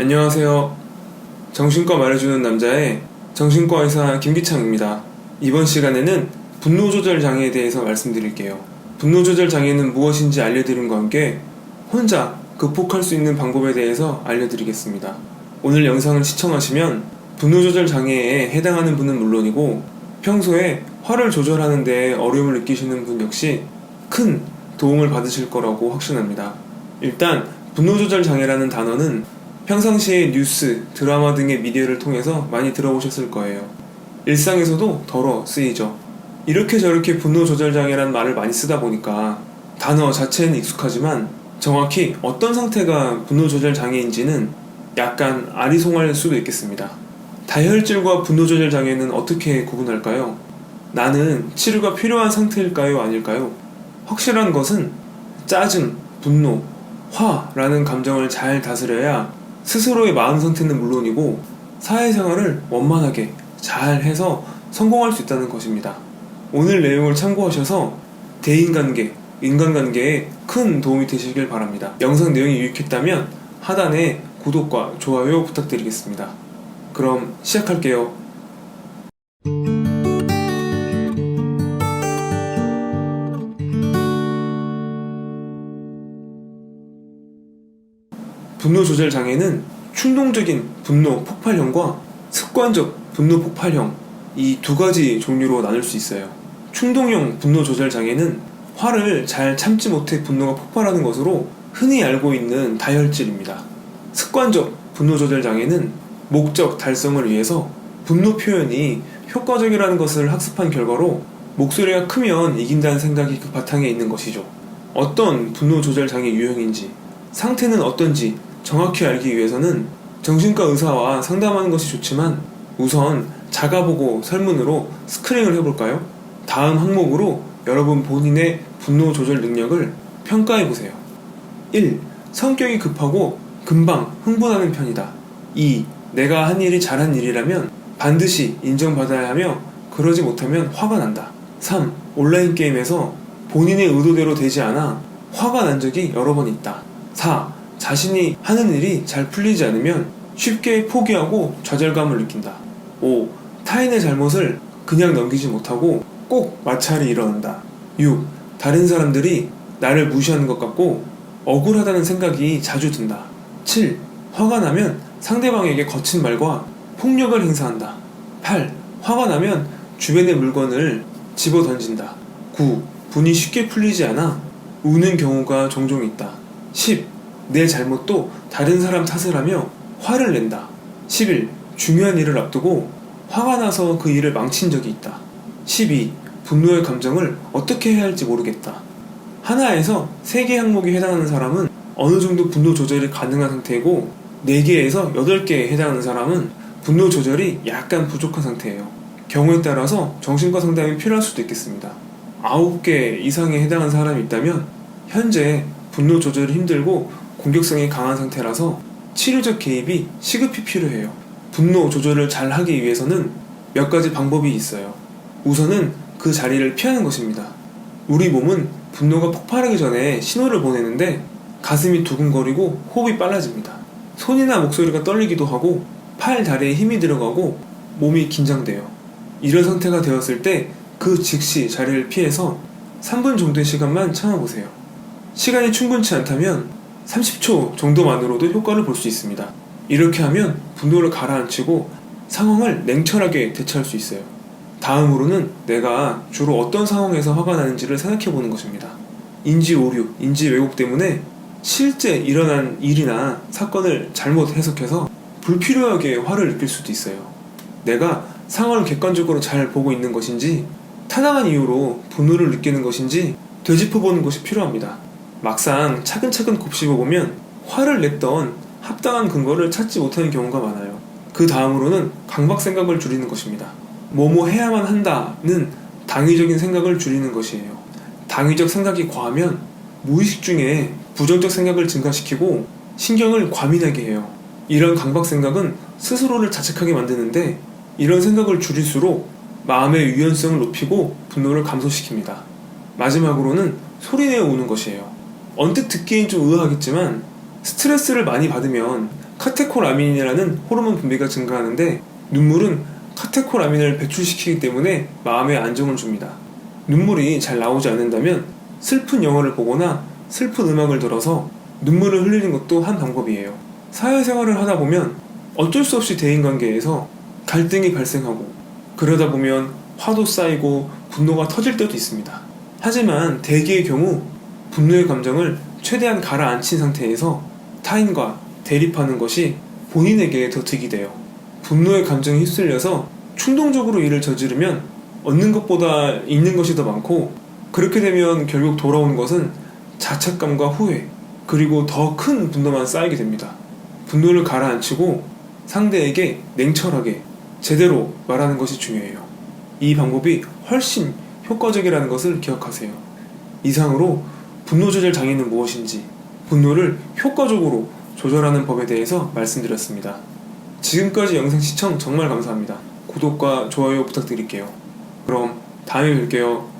안녕하세요. 정신과 말해주는 남자의 정신과 의사 김기창입니다. 이번 시간에는 분노 조절 장애에 대해서 말씀드릴게요. 분노 조절 장애는 무엇인지 알려드림과 함께 혼자 극복할 수 있는 방법에 대해서 알려드리겠습니다. 오늘 영상을 시청하시면 분노 조절 장애에 해당하는 분은 물론이고 평소에 화를 조절하는 데 어려움을 느끼시는 분 역시 큰 도움을 받으실 거라고 확신합니다. 일단 분노 조절 장애라는 단어는 평상시에 뉴스, 드라마 등의 미디어를 통해서 많이 들어보셨을 거예요. 일상에서도 덜어 쓰이죠. 이렇게 저렇게 분노 조절 장애라는 말을 많이 쓰다 보니까 단어 자체는 익숙하지만 정확히 어떤 상태가 분노 조절 장애인지는 약간 아리송할 수도 있겠습니다. 다혈질과 분노 조절 장애는 어떻게 구분할까요? 나는 치료가 필요한 상태일까요? 아닐까요? 확실한 것은 짜증, 분노, 화라는 감정을 잘 다스려야 스스로의 마음 상태는 물론이고 사회생활을 원만하게 잘 해서 성공할 수 있다는 것입니다. 오늘 내용을 참고하셔서 대인관계, 인간관계에 큰 도움이 되시길 바랍니다. 영상 내용이 유익했다면 하단에 구독과 좋아요 부탁드리겠습니다. 그럼 시작할게요. 분노 조절 장애는 충동적인 분노 폭발형과 습관적 분노 폭발형 이 두 가지 종류로 나눌 수 있어요. 충동형 분노 조절 장애는 화를 잘 참지 못해 분노가 폭발하는 것으로 흔히 알고 있는 다혈질입니다. 습관적 분노 조절 장애는 목적 달성을 위해서 분노 표현이 효과적이라는 것을 학습한 결과로 목소리가 크면 이긴다는 생각이 그 바탕에 있는 것이죠. 어떤 분노 조절 장애 유형인지, 상태는 어떤지 정확히 알기 위해서는 정신과 의사와 상담하는 것이 좋지만 우선 작아보고 설문으로 스크린을 해볼까요? 다음 항목으로 여러분 본인의 분노 조절 능력을 평가해 보세요. 1. 성격이 급하고 금방 흥분하는 편이다. 2. 내가 한 일이 잘한 일이라면 반드시 인정받아야 하며 그러지 못하면 화가 난다. 3. 온라인 게임에서 본인의 의도대로 되지 않아 화가 난 적이 여러 번 있다. 4. 자신이 하는 일이 잘 풀리지 않으면 쉽게 포기하고 좌절감을 느낀다. 5. 타인의 잘못을 그냥 넘기지 못하고 꼭 마찰이 일어난다. 6. 다른 사람들이 나를 무시하는 것 같고 억울하다는 생각이 자주 든다. 7. 화가 나면 상대방에게 거친 말과 폭력을 행사한다. 8. 화가 나면 주변의 물건을 집어 던진다. 9. 분이 쉽게 풀리지 않아 우는 경우가 종종 있다. 10. 내 잘못도 다른 사람 탓을 하며 화를 낸다. 11. 중요한 일을 앞두고 화가 나서 그 일을 망친 적이 있다. 12. 분노의 감정을 어떻게 해야 할지 모르겠다. 하나에서 3개 항목에 해당하는 사람은 어느 정도 분노 조절이 가능한 상태이고 4개에서 8개에 해당하는 사람은 분노 조절이 약간 부족한 상태예요. 경우에 따라서 정신과 상담이 필요할 수도 있겠습니다. 9개 이상에 해당하는 사람이 있다면 현재 분노 조절이 힘들고 공격성이 강한 상태라서 치료적 개입이 시급히 필요해요. 분노 조절을 잘 하기 위해서는 몇 가지 방법이 있어요. 우선은 그 자리를 피하는 것입니다. 우리 몸은 분노가 폭발하기 전에 신호를 보내는데 가슴이 두근거리고 호흡이 빨라집니다. 손이나 목소리가 떨리기도 하고 팔, 다리에 힘이 들어가고 몸이 긴장돼요. 이런 상태가 되었을 때 그 즉시 자리를 피해서 3분 정도의 시간만 참아보세요. 시간이 충분치 않다면 30초 정도만으로도 효과를 볼 수 있습니다. 이렇게 하면 분노를 가라앉히고 상황을 냉철하게 대처할 수 있어요. 다음으로는 내가 주로 어떤 상황에서 화가 나는지를 생각해 보는 것입니다. 인지 오류, 인지 왜곡 때문에 실제 일어난 일이나 사건을 잘못 해석해서 불필요하게 화를 느낄 수도 있어요. 내가 상황을 객관적으로 잘 보고 있는 것인지 타당한 이유로 분노를 느끼는 것인지 되짚어보는 것이 필요합니다. 막상 차근차근 곱씹어 보면 화를 냈던 합당한 근거를 찾지 못하는 경우가 많아요. 그 다음으로는 강박 생각을 줄이는 것입니다. 뭐뭐 해야만 한다는 당위적인 생각을 줄이는 것이에요. 당위적 생각이 과하면 무의식 중에 부정적 생각을 증가시키고 신경을 과민하게 해요. 이런 강박 생각은 스스로를 자책하게 만드는데 이런 생각을 줄일수록 마음의 유연성을 높이고 분노를 감소시킵니다. 마지막으로는 소리내어 우는 것이에요. 언뜻 듣기엔 좀 의아하겠지만 스트레스를 많이 받으면 카테콜아민이라는 호르몬 분비가 증가하는데 눈물은 카테콜아민을 배출시키기 때문에 마음에 안정을 줍니다. 눈물이 잘 나오지 않는다면 슬픈 영화를 보거나 슬픈 음악을 들어서 눈물을 흘리는 것도 한 방법이에요. 사회생활을 하다 보면 어쩔 수 없이 대인관계에서 갈등이 발생하고 그러다 보면 화도 쌓이고 분노가 터질 때도 있습니다. 하지만 대개의 경우 분노의 감정을 최대한 가라앉힌 상태에서 타인과 대립하는 것이 본인에게 더 득이 돼요. 분노의 감정에 휩쓸려서 충동적으로 일을 저지르면 얻는 것보다 잃는 것이 더 많고 그렇게 되면 결국 돌아오는 것은 자책감과 후회 그리고 더 큰 분노만 쌓이게 됩니다. 분노를 가라앉히고 상대에게 냉철하게 제대로 말하는 것이 중요해요. 이 방법이 훨씬 효과적이라는 것을 기억하세요. 이상으로 분노 조절 장애는 무엇인지, 분노를 효과적으로 조절하는 법에 대해서 말씀드렸습니다. 지금까지 영상 시청 정말 감사합니다. 구독과 좋아요 부탁드릴게요. 그럼 다음에 뵐게요.